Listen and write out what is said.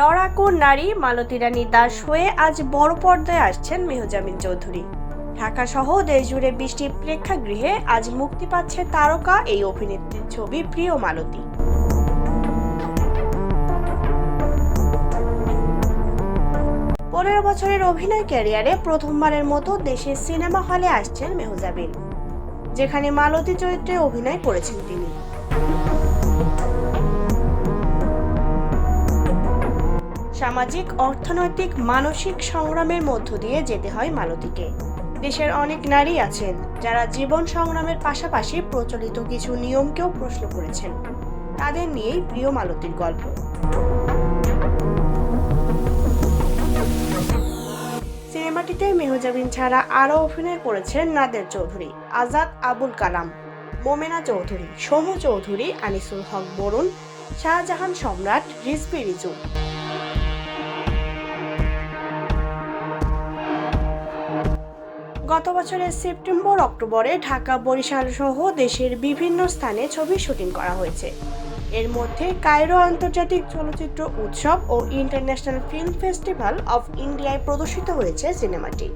লড়াকু নারী মালতী রানী দাস হয়ে আজ বড় পর্দায় আসছেন মেহজামিন চৌধুরী। ঢাকা সহ দেশজুড়ে বৃষ্টি প্রেক্ষাগৃহে আজ মুক্তি পাচ্ছে তারকা এই অভিনেত্রীর ছবি প্রিয় মালতী। পনেরো বছরের অভিনয় ক্যারিয়ারে প্রথমবারের মতো দেশের সিনেমা হলে আসছেন মেহজাবিন যেখানে মালতী চরিত্রে অভিনয় করেছেন তিনি। সামাজিক, অর্থনৈতিক, মানসিক সংগ্রামের মধ্য দিয়ে যেতে হয় মালতীকে। দেশের অনেক নারী আছেন যারা জীবন সংগ্রামের পাশাপাশি প্রচলিত কিছু নিয়মকেও প্রশ্ন করেছেন। তাদের নিয়েই প্রিয় মালতীর গল্প। সিনেমাটিতে মেহজাবিন ছাড়া আরও অভিনয় করেছেন নাদের চৌধুরী, আজাদ আবুল কালাম, মোমেনা চৌধুরী, সমু চৌধুরী, আনিসুল হক বরুণ, শাহজাহান সম্রাট, রিজভি রিজু। গত বছরের সেপ্টেম্বর, অক্টোবরে ঢাকা, বরিশাল সহ দেশের বিভিন্ন স্থানে ছবি শুটিং করা হয়েছে। এর মধ্যে কায়রো আন্তর্জাতিক চলচ্চিত্র উৎসব ও ইন্টারন্যাশনাল ফিল্ম ফেস্টিভ্যাল অফ ইন্ডিয়ায় প্রদর্শিত হয়েছে সিনেমাটি।